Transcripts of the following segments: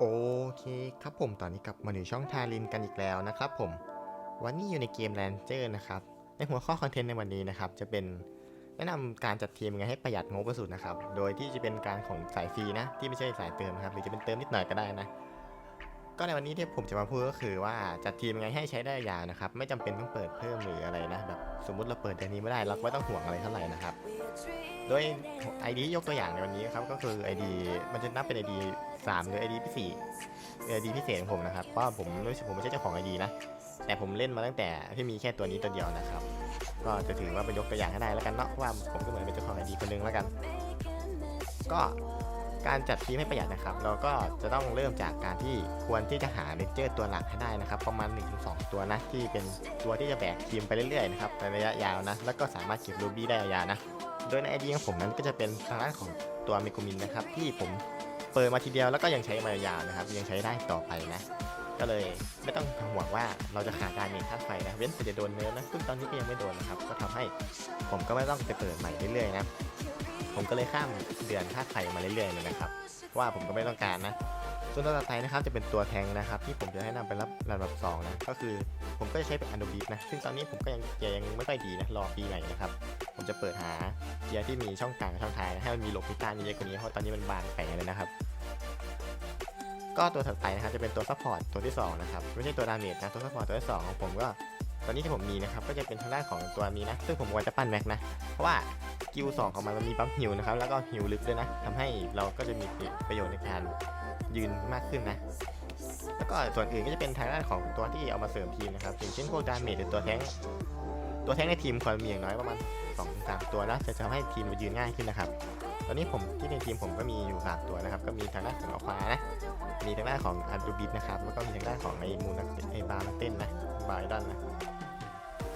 โอเคครับผมตอนนี้กลับมาอยู่ช่องทารินกันอีกแล้วนะครับผม วันนี้อยู่ในเกมแ a นเจอร์นะครับ ในหัวข้อคอนเทนต์ในวันนี้นะครับ จะเป็นแนะนำการจัดทีมยังไงให้ประหยัดงบประสุดนะครับ โดยที่จะเป็นการของสายฟรีนะ ที่ไม่ใช่สายเติมนะครับ หรือจะเป็นเติมนิดหน่อยก็ได้นะ ก็ในวันนี้ที่ผมจะมาพูดก็คือว่าจัดทีมยังไงให้ใช้ได้ยาวนะครับ ไม่จำเป็นต้องเปิดเพิ่มหรืออะไรนะ สมมุติเราเปิดเดือนนี้ไม่ได้เราก็ไม่ต้องห่วงอะไรเท่าไหร่นะครับ โดย ID ยกตัวอย่างในวันนี้ครับก็คือ ID มันจะนับเป็น ID 3 หรือ ID ที่4 ID พิเศษของผมนะครับเพราะผมไม่ใช่ผมไม่ใช่เจ้าของ ID นะ แต่ผมเล่นมาตั้งแต่ที่มีแค่ตัวนี้ตัวเดียวนะครับ ก็จะถือว่าเป็นยกตัวอย่างให้ได้แล้วกันเนาะเพราะว่าผมก็เหมือนเป็นเจ้าของ ID คนหนึงแล้วกัน ก็ การจัดทีมให้ประหยัดนะครับ เราก็จะต้องเริ่มจากการที่ควรที่จะหาเลนเจอร์ตัวหลักให้ได้นะครับ ประมาณ 1-2 ตัวนะที่เป็นตัวที่จะแบกทีมไปเรื่อยๆนะครับในระยะยาวนะ แล้วก็สามารถเก็บรูบี้ได้ยาวๆนะ โดยในไอเดียของผมนั้นก็จะเป็นทางด้านของตัวเมกูมินนะครับ ที่ผมเปิดมาทีเดียวแล้วก็ยังใช้มายาวนะครับ ยังใช้ได้ต่อไปนะก็เลยไม่ต้องห่วงว่าเราจะขาดการเมนค่าไฟนะเว้นแต่จะโดนเนิร์ฟนะซึ่งตอนนี้ก็ยังไม่โดนนะครับ ก็ทำให้ผมก็ไม่ต้องไปเปิดใหม่เรื่อยๆนะ ผมก็เลยข้ามเดือนค่าไฟมาเรื่อยๆเลยนะครับเพราะว่าผมก็ไม่ต้องการนะ ส่วนตัวต่อไปนะครับจะเป็นตัวแทงนะครับ ที่ผมจะให้นำไปรับระดับ2นะก็คือผมก็จะใช้เป็นอันโดบินะซึ่งตอนนี้ผมก็ยังเกียร์ยังไม่ค่อยดีนะรอปีใหม่นะครับผมจะเปิดหาเกียร์ที่มีช่องกลางช่องท้ายนะให้มันมีหลบพิต้านเยอะกว่านี้เพราะตอนนี้มันบานแปะเลยนะครับก็ตัวถัดไปนะครับจะเป็นตัวซัพพอร์ตตัวที่สองนะครับไม่ใช่ตัวดาเมจนะตัวซัพพอร์ตตัวที่สองของผมก็ตอนนี้ที่ผมมีนะครับก็จะเป็นทางด้านของตัวนี้นะซึ่งผมควรจะปั้นแม็กนะเพราะว่า กิลสองของมันมันมีบัฟฮิวนะครับ แล้วก็ฮิวลึกด้วยนะทำให้เราก็จะมีประโยชน์ในการยืนมากขึ้นนะ แล้วก็ส่วนอื่นก็จะเป็นทางด้านของตัวที่เอามาเสริมทีมนะครับอย่างเช่นพวกดาเมจหรือตัวแท้งตัวแท้งในทีมควรมีอย่างน้อยประมาณ2อสตัวนะจะทำให้ทีมมันยืนง่ายขึ้นนะครับ ตอนนี้ผมที่ในทีมผมก็มีอยู่สามตัวนะครับ ก็มีทางด้านของอัลฟานะ มีทางด้านของอันดูบิดนะครับ แล้วก็มีทางด้านของไอ้มูนไอ้บาร์เต้นนะ บาร์ไอดอนนะ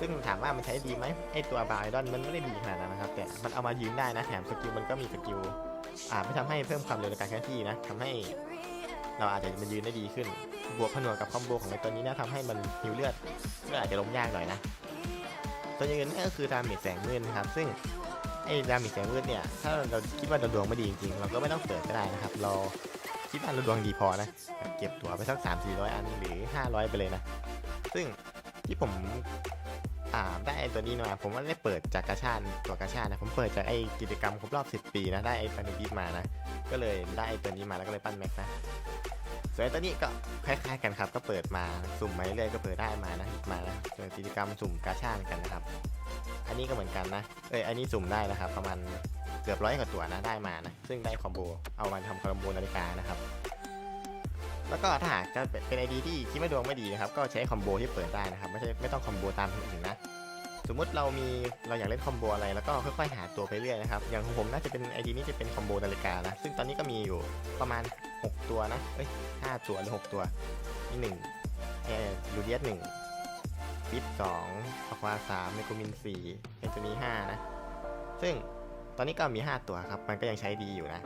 ซึ่งถามว่ามันใช้ดีไหมไอตัวบาร์ไอดอนมันไม่ได้ดีขนาดนั้นนะครับ แต่มันเอามายืนได้นะแถมสกิลมันก็มีสกิลอ่าไม่ทำให้เพิ่มความเร็วในการเคลื่อนที่นะทำให้เราอาจจะมันยืนได้ดีขึ้น บวกผนวกกับคอมโบของไอตัวนี้นะทำให้มันหิวเลือดก็อาจจะล้มยากหน่อยนะตัวอย่างอื่นนั่นก็คือดาเมจแสงมืดนะครับ ซึ่งไอ้ดาเมจแสงมืดเนี่ยถ้าเราคิดว่าเราดวงไม่ดีจริงๆเราก็ไม่ต้องเปิดก็ได้นะครับเราคิดว่าเราดวงดีพอนะเก็บตัวไปสัก3 4 0 0 อันหรือ 500 ไปเลยนะ ซึ่งที่ผม ตัวนี้มาผมว่าได้เปิดจากกาชาดตัวกาชาดนะผมเปิดจากไอ้กิจกรรมครบรอบ 10 ปีนะได้ไอ้ฟันดิสมานะ ก็เลยได้ไอ้ตัวนี้มาแล้วก็เลยปั้นแม็กนะส่วนไอ้ตัวนี้ก็คล้ายๆกันครับ ก็เปิดมาสุ่มมาเรื่อยๆก็เปิดได้มานะมานะส่วนกิจกรรมสุ่มกาชาดกันนะครับ อันนี้ก็เหมือนกันนะเอ้ยอันนี้สุ่มได้นะครับ ประมาณเกือบร้อยกว่าตัวนะได้มานะซึ่งได้คอมโบเอามาทำคอมโบนาฬิกานะครับแล้วก็ถ้าหากจะเป็นไอดีที่คิดว่าดวงไม่ดีนะครับ ก็ใช้คอมโบที่เปิดได้นะครับ ไม่ใช่ไม่ต้องคอมโบตามคนอื่นนะ สมมุติเรามีเราอยากเล่นคอมโบอะไรแล้วก็ค่อยๆหาตัวไปเรื่อยนะครับอย่างของผมน่าจะเป็นไอดีนี้จะเป็นคอมโบนาฬิกานะซึ่งตอนนี้ก็มีอยู่ประมาณ 6 ตัวนะเอ้ย5ตัวหรือ6ตัวนี่หนึ่งเออลูเดียสหนึ่งปิดสองอควาสามเมกูมินสี่เอนโทนีห้านะ ซึ่งตอนนี้ก็มี 5 ตัวครับ มันก็ยังใช้ดีอยู่นะ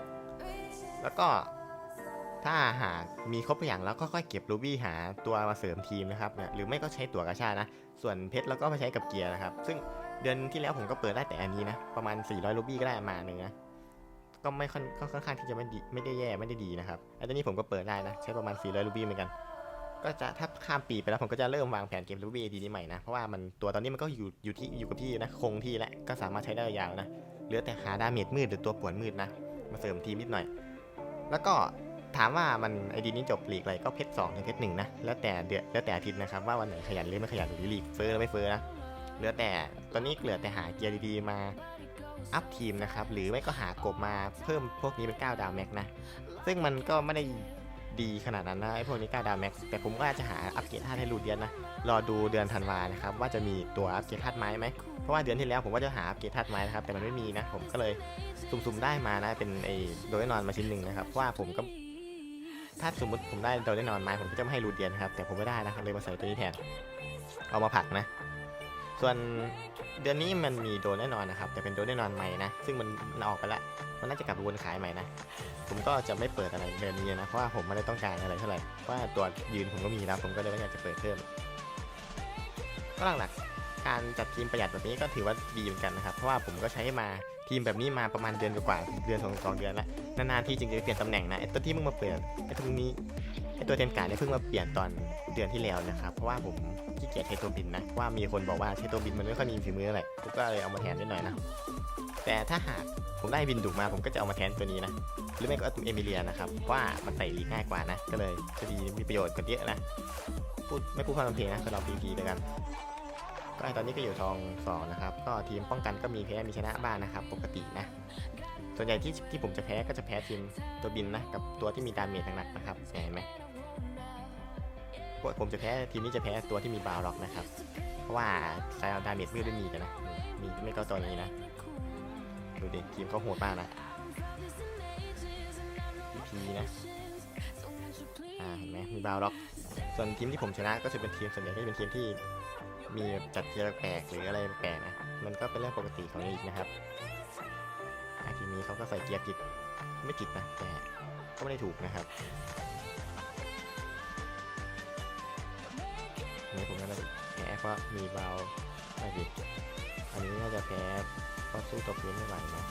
แล้วก็ ถ้าหากมีครบอย่างแล้วก็ค่อยเก็บรูบี้หาตัวมาเสริมทีมนะครับเนี่ยหรือไม่ก็ใช้ตัวกระชานะ ส่วนเพชรเราก็มาใช้กับเกียร์นะครับ ซึ่งเดือนที่แล้วผมก็เปิดได้แต่อันนี้นะ ประมาณ 400รูบี้ก็ได้มาหนึ่งนะก็ไม่ค่อนก็ค่อนข้างที่จะไม่ดีไม่ได้แย่ไม่ได้ดีนะครับไอ้ตัวนี้ผมก็เปิดได้นะ ใช้ประมาณ 400รูบี้เหมือนกัน ก็จะถ้าข้ามปีไปแล้วผมก็จะเริ่มวางแผนเก็บรูบี้ดีนี้ใหม่นะเพราะว่ามันตัวตอนนี้มันก็อยู่อยู่ที่อยู่กับที่นะคงที่แล้วก็สามารถใช้ได้ยาวนะเหลือแต่หาดาเมจมืดหรือตัวป่วนมืดนะมาเสริมทีมนิดหน่อย แล้วก็ ถามว่ามันไอดีนี้จบลีกอะไรก็เพชรสองถึงเพชรหนึ่งนะแล้วแต่เดือนแล้วแต่อาทิตย์นะครับว่าวันไหนขยันหรือไม่ขยันหรือลีกเฟอหรือไม่เฟ้อนะเหลือแต่ตอนนี้เหลือแต่หาเกียร์ดีๆมาอัพทีมนะครับหรือไม่ก็หากบมาเพิ่มพวกนี้เป็น9ดาวแม็กนะซึ่งมันก็ไม่ได้ดีขนาดนั้นนะไอพวกนี้9ดาวแม็กแต่ผมก็อาจจะหาอัปเกรดธาตุให้รูเดียนนะรอดูเดือนธันวานะครับว่าจะมีตัวอัปเกรดธาตุไม้ไหมเพราะว่าเดือนที่แล้วผมก็จะหาอัปเกรดธาตุไม้นะครับแต่มันไม่มีนะผมก็เลยสุ่มๆได้มานะเป็นไอโดยนอนมาชิ้นหนึ่งนะครับเพราะว่าผมก็ ถ้าสมมติผมได้โดยนอนไม้ผมก็จะไม่ให้รูดเดียนนะครับ แต่ผมไม่ได้นะครับเลยมาใส่ตัวนี้แทน เอามาผลักนะ ส่วนเดือนนี้มันมีโดนแน่นอนนะครับ แต่เป็นโดนแน่นอนใหม่นะ ซึ่งมันมันออกไปและมันน่าจะกลับวนขายใหม่นะ ผมก็จะไม่เปิดอะไรเดือนนี้นะ เพราะว่าผมไม่ได้ต้องการอะไรเท่าไหร่ เพราะว่าตัวยืนผมก็มีแล้ว ผมก็เลยไม่อยากจะเปิดเพิ่ม ก็หลักๆ การจัดทีมประหยัดแบบนี้ก็ถือว่าดีเหมือนกันนะครับ เพราะว่าผมก็ใช้มาทีมแบบนี้มาประมาณเดือนกว่าเดือนสองสองเดือนแล้วนานๆที่จึงจะเปลี่ยนตำแหน่งนะไอ้ตัวที่มึงมาเปลี่ยนไอ้ตัวนี้ไอ้ตัวเทนการ์ดเนี่ยเพิ่งมาเปลี่ยนตอนเดือนที่แล้วนะครับ เพราะว่าผมขี้เกียจใช้ตัวบินนะว่ามีคนบอกว่าใช้ตัวบินมันไม่ค่อยมีฝีมืออะไรผมก็เลยเอามาแทนนิดหน่อยนะแต่ถ้าหากผมได้บินดุมาผมก็จะเอามาแทนตัวนี้นะหรือไม่ก็เอาตัวเอมิเลียนะครับเพราะว่ามันไต่ลีง่ายกว่านะก็เลยจะดีมีประโยชน์กว่าเยอะนะพูดไม่พูดพร่ำเพลงนะสำหรับพีพีแล้วกัน ก็ตอนนี้ก็อยู่ทองสองนะครับ ก็ทีมป้องกันก็มีแพ้มีชนะบ้างนะครับ ปกตินะ ส่วนใหญ่ที่ที่ผมจะแพ้ก็จะแพ้ทีมตัวบินนะ กับตัวที่มีดาเมจหนักๆนะครับเห็นไหมพวกผมจะแพ้ทีมนี้จะแพ้ตัวที่มีบาวล็อกนะครับ เพราะว่าสายเอาดาเมจไม่ได้มีกันนะ มีไม่ก็ตัวนี้นะ ดูดิทีมเขาโหดมากนะพีนะอ่าเห็นไหมมีบาวล็อก ส่วนทีมที่ผมชนะก็จะเป็นทีมส่วนใหญ่ก็จะเป็นทีมที่ มีจัดเกียร์แปลกหรืออะไรแปลกนะ มันก็เป็นเรื่องปกติของลีกนะครับทีนี้เขาก็ใส่เกียร์ผิดไม่ผิดนะแต่ก็ไม่ได้ถูกนะครับอันนี้ผมก็จะแพ้เพราะมีเบาไม่ผิดอันนี้น่าจะแพ้เพราะสู้ตัวพื้นไม่ไหวนะ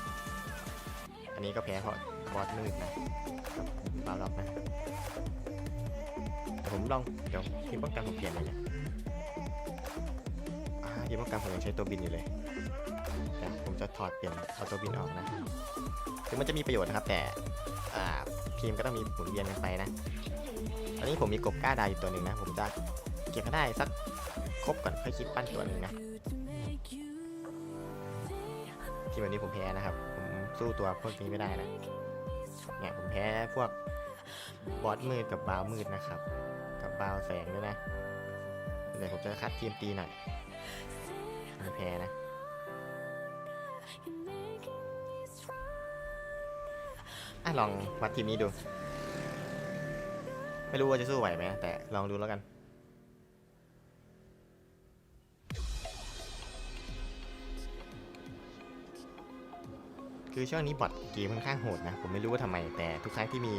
อันนี้ก็แพ้เพราะบอสมืดนะเบาล็อกนะผมลองเดี๋ยวทีมป้องกันผมเปลี่ยนเลยนะ อ่าทีมป้องกันผมยังใช้ตัวบินอยู่เลย แต่ผมจะถอดเปลี่ยนเอาตัวบินออกนะถึงมันจะมีประโยชน์นะครับ แต่ทีมก็ต้องมีหมุนเวียนกันไปนะ ตอนนี้ผมมีกบก้าดาอยู่ตัวหนึ่งนะ ผมจะเก็บให้ได้สักครบก่อนค่อยคิดปั้นตัวหนึ่งนะ ทีมแบบนี้ผมแพ้นะครับ ผมสู้ตัวพวกนี้ไม่ได้นะ เนี่ยผมแพ้พวกบอสมืดกับบาวมืดนะครับ กับบาวแสงด้วยนะเดี๋ยวผมจะคัดทีมตีหน่อย ไม่แพ้นะอะลองวัดทีมนี้ดู ไม่รู้ว่าจะสู้ไหวไหมแต่ลองดูแล้วกัน คือช่วงนี้บอทเกมค่อนข้างโหดนะ ผมไม่รู้ว่าทำไม แต่ทุกครั้งที่มี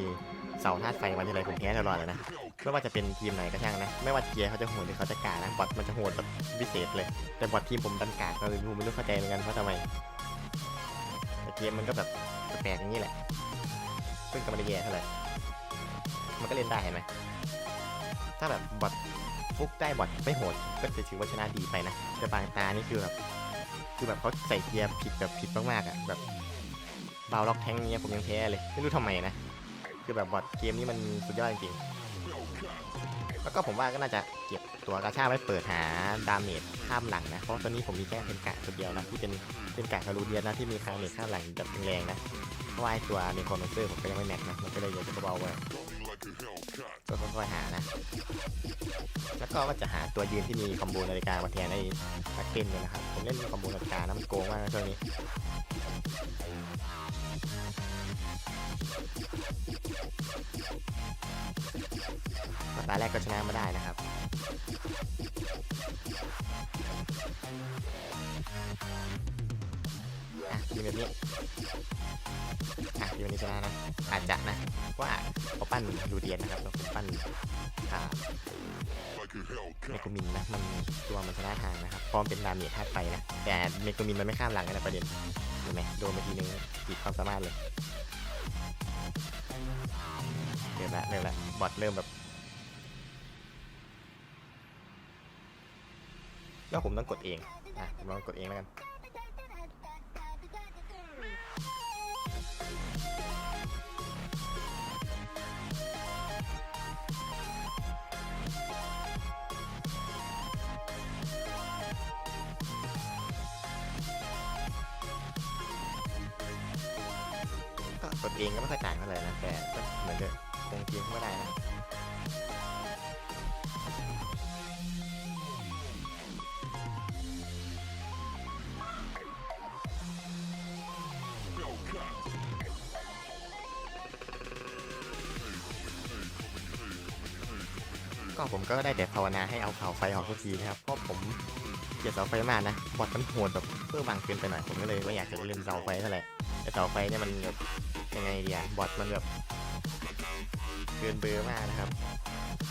เสาธาตุไฟมาทีไรผมแพ้ตลอดเลยนะ ไม่ว่าจะเป็นทีมไหนก็ช่างนะ ไม่ว่าเกียร์เขาจะโหดหรือเขาจะกานะบอทมันจะโหดแบบ พิเศษเลย แต่บอททีมผมดันกากก็เลยไม่รู้เข้าใจเหมือนกันว่าทำไมแต่เกมมันก็แบบแปลกๆอย่างนี้แหละ ซึ่งก็ไม่ได้แย่เท่าไหร่ มันก็เล่นได้เห็นไหม ถ้าแบบบอทฟุกได้บอทไม่โหด ก็จะถือว่าชนะดีไปนะ แต่บางตานี่คือแบบ คือแบบเขาใส่เกียร์ผิดแบบผิดมากๆอะ แบบบาวล็อกแทงเนี้ยผมยังแพ้เลย ไม่รู้ทำไมนะ คือแบบบอทเกมนี้มันสุดยอดจริง แล้วก็ผมว่าก็น่าจะเก็บตัวกาชาไว้เปิดหาดาเมจข้ามหลังนะ เพราะตอนนี้ผมมีแค่เป็นกะตัวเดียวนะที่เป็นเป็นกะคารูเดียนนะที่มีคาเมจข้ามหลังแบบแรงๆนะเพราะว่าไอ้ตัวเมคอนเซอร์ผมก็ยังไม่แม็กนะมันก็เลยอยากจะเบาๆไว้ก็ค่อยๆหานะ แล้วก็ว่าจะหาตัวยืนที่มีคอมโบนาฬิกามาแทนไอ้นักเต้นเลยนะครับ ผมเล่นคอมโบนาฬิกานะมันโกงมากนะช่วงนี้ ตาแรกก็ชนะมาได้นะครับอะทีมแบบนี้อะทีมแบบนี้ชนะนะ อาจจะนะ ว่าเขาปั้นดูเดียนนะครับแล้วผมปั้นอ่าเมกุมินนะ มันตัวมันชนะทางนะครับ พร้อมเป็นดาเมจธาตุไฟนะ แต่เมกุมินมันไม่ข้ามหลังนะประเด็นเห็นไหมโดนไปทีนึงปิดความสามารถเลย เริ่มละเริ่มละบอทเริ่มแบบ แล้วผมต้องกดเอง อะผมลองกดเองแล้วกัน ดเองก็ไม่ค่อยต่างเท่าไหร่นะแต่ก็เหมือนจะคงทีมก็ไม่ได้นะก็ผมก็ได้แต่ภาวนาให้เอาเสาไฟออกทุกทีนะครับ เพราะผมเกลียดเสาไฟมากนะบอดมันโหดแบบเพื่อบังเกินไปหน่อย ผมก็เลยไม่อยากจะเล่นเสาไฟเท่าไหร่แต่เสาไฟเนี่ยมัน ยังไงดีอะบอดมันแบบเกินเบอร์มากนะครับ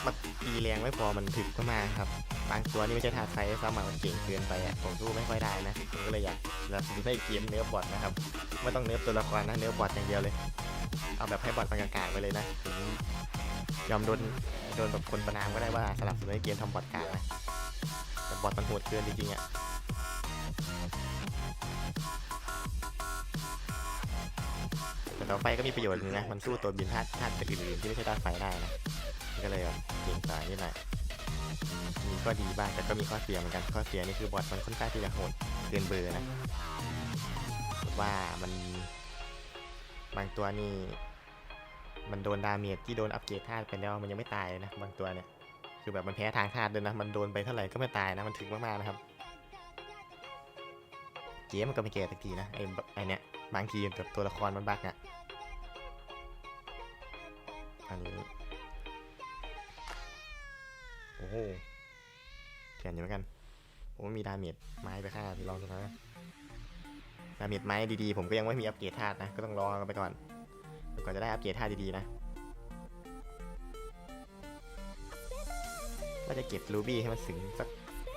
มันตีแรงไม่พอมันถึกมากๆครับบางตัวนี่ไม่ใช่ทาไฟซ้ำมามันเก่งเกินไปอะผมสู้ไม่ค่อยได้นะผมก็เลยอยากจะให้เกมเนื้อบอทนะครับไม่ต้องเนื้อตัวละครนะเนื้อบอทอย่างเดียวเลย เอาแบบให้บอทบรรยากาศไปเลยนะถึงยอมโดนโดนแบบคนประนามก็ได้ว่าสลับสนุนให้เกมทำบอทกลางนะแต่บอทมันโหดเกินจริงๆอะ แต่ต่อไปก็มีประโยชน์หนึงนะ มันสู้ตัวบินธาตุธาตุอื่นๆที่ไม่ใช่ธาตุไฟได้นะก็เลยแบบเก่งกว่านิดหน่อยมีข้อดีบ้างแต่ก็มีข้อเสียเหมือนกันข้อเสียนี่คือบอทมันค่อนข้างที่จะโหดเกินเบอร์นะว่ามันบางตัวนี่มันโดนดาเมจที่โดนอัปเกรดธาตุไปแล้วมันยังไม่ตายเลยนะบางตัวเนี่ยคือแบบมันแพ้ทางธาตุด้วยนะมันโดนไปเท่าไหร่ก็ไม่ตายนะมันถึงมากๆนะครับเกมมันก็ไม่แก่สักทีนะไอ้แบบไอ้เนี้ย บางทีแบบตัวละครมันบักอะอันนี้โอ้โหเขียนอยู่เหมือนกันผมมีดาเมจไม้ไปฆ่าพี่ลองดูนะดาเมจไม้ดีๆ ผมก็ยังไม่มีอัปเกรดธาตุนะ ก็ต้องรอกันไปก่อนกว่าจะได้อัปเกรดธาตุดีๆนะว่าจะเก็บรูบี้ให้มันถึงสัก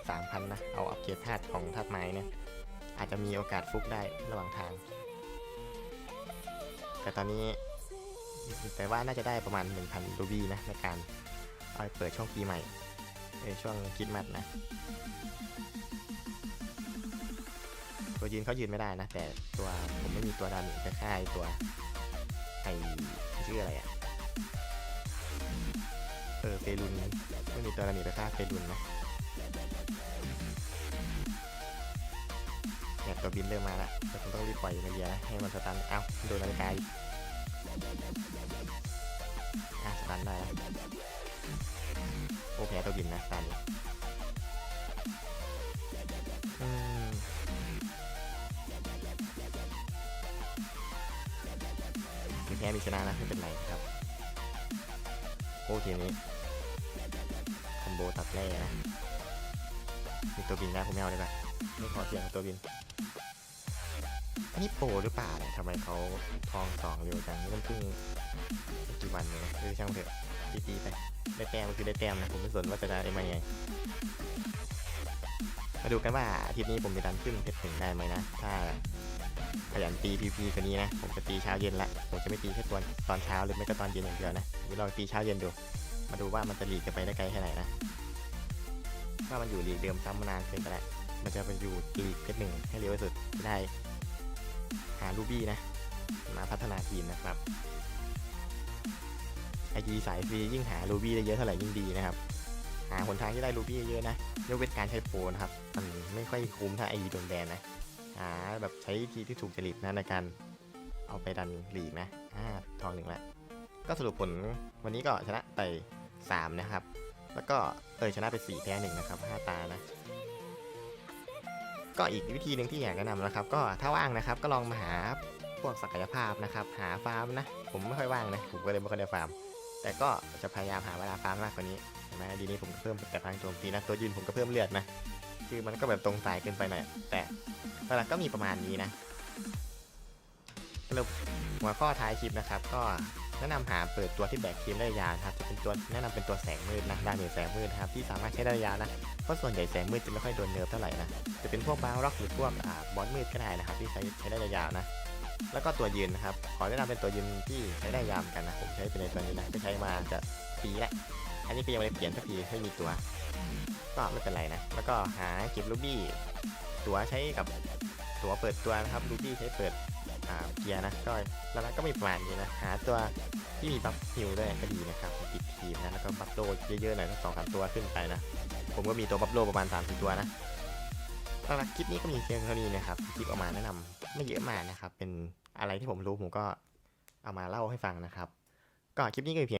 สามพันนะ เอาอัปเกรดธาตุของธาตุไม้เนี่ย อาจจะมีโอกาสฟุกได้ระหว่างทาง แต่ตอนนี้แต่ว่าน่าจะได้ประมาณ 1,000รูบี้นะในการเอาไปเปิดช่วงปีใหม่เออช่วงคริดมัดนะ ตัวยืนเขายืนไม่ได้นะ แต่ตัวผมไม่มีตัวดาเมจจะฆ่าไอ้ตัวไอชื่ออะไรอะเออเฟรุนไม่มีตัวดาเมจจะฆ่าเฟรุนนะ ตัวบินเริ่มมาละแต่ผมต้องรีบปล่อยมาเรียนะให้มันสตัน เอ้าโดนนาฬิกาอีกอะสตันได้ล้วโอ้แพ้ตัวบินนะตันนี้มีแพ้มีชนะนะไม่เป็นไรครับโอเคนี้คอมโบตัดแร่นะมีตัวบินนะผมไม่เอาดีกว่าไม่ขอเสียงตัวบิน นนี้โปรหรือเปล่าเนี่ยทำไมเขาทองสองเร็วจังนี่มันเพิ่งกี่วันเองนะคือช่างเถอะตีๆไปได้แต้มก็คือได้แต้มนะผมไม่สนว่าจะได้มายังไงมาดูกันว่าอาทิตย์นี้ผมจะดันขึ้นเพชรถึงได้ไหมนะ ถ้าขยันตีพีพีกันนี้นะ ผมจะตีเช้าเย็นละ ผมจะไม่ตีแค่ตอนตอนเช้าหรือไม่ก็ตอนเย็นอย่างเดียวนะเดี๋ยวลองตีเช้าเย็นดู มาดูว่ามันจะหลีกกันไปได้ไกลแค่ไหนนะ ถ้ามันอยู่หลีกเดิมซ้ำมานานเกินไปแล้วมันจะไปอยู่หลีกเพชรหนึ่งให้เร็วที่สุดได้ หารูบี้นะ มาพัฒนาทีมนะครับไอจีสายฟรียิ่งหารูบี้ได้เยอะเท่าไหร่ยิ่งดีนะครับ หาหนทางที่ได้รูบี้เยอะนะยกเว้นการใช้โปรนะครับ มันไม่ค่อยคุ้มถ้าไอดีโดนแบนนะหาแบบใช้วิธีที่ถูกจริตนะในการเอาไปดันหลีกนะอ่าทองหนึ่งล้วก็สรุปผลวันนี้ก็ชนะไป3นะครับ แล้วก็เออชนะไป4แพ้หนึ่งนะครับ 5 ตานะ ก็อีกวิธีหนึ่งที่อยากแนะนำนะครับ ก็ถ้าว่างนะครับก็ลองมาหาพวกศักยภาพนะครับ หาฟาร์มนะ ผมไม่ค่อยว่างนะผมก็เลยไม่ค่อยได้ฟาร์ม แต่ก็จะพยายามหาเวลาฟาร์มมากกว่านี้เห็นไหมดีนี้ผมก็เพิ่มแต่พลังโจมตีนะตัวยืนผมก็เพิ่มเลือดนะคือมันก็แบบตรงสายเกินไปหน่อยแต่หลักก็มีประมาณนี้นะสรุปหัวข้อท้ายคลิปนะครับ ก็ แนะนำหาเปิดตัวที่แบกทีมได้ยาครับจะเป็นตัวแนะนำเป็นตัวแสงมืดนะดาเมจแสงมืดครับที่สามารถใช้ได้ยานะเพราะส่วนใหญ่แสงมืดจะไม่ค่อยโดนเนิร์ฟเท่าไหร่นะจะเป็นพวกบางร็อกหรือพวกอ่าบอสมืดก็ได้นะครับที่ใช้ใช้ได้ยาวนะ แล้วก็ตัวยืนนะครับขอแนะนำเป็นตัวยืนที่ใช้ได้ยาวเหมือนกันนะผมใช้เป็นในตัวนี้นะก็ใช้มาจะปีแล้วอันนี้ก็ยังไม่ได้เปลี่ยนสักทีไม่มีตัวก็ไม่เป็นไรนะ แล้วก็หาเก็บลูบี้ตัวใช้กับตัวเปิดตัวนะครับลูบี้ใช้เปิด เกียร์นะก็แล้วก็มีประมาณนี้นะหาตัวที่มีบัฟฮิลด้วยก็ดีนะครับติดทีมนะแล้วก็บัฟโลเยอะๆหน่อยสักสองสามตัวขึ้นไปนะ ผมก็มีตัวบัฟโลประมาณ3ามสี่ตัวนะสำหรับคลิปนี้ก็มีเพียงเท่านี้นะครับคลิปออกมาแนะนำไม่เยอะมากนะครับ เป็นอะไรที่ผมรู้ผมก็เอามาเล่าให้ฟังนะครับ ก็คลิปนี้ก็มีเพียง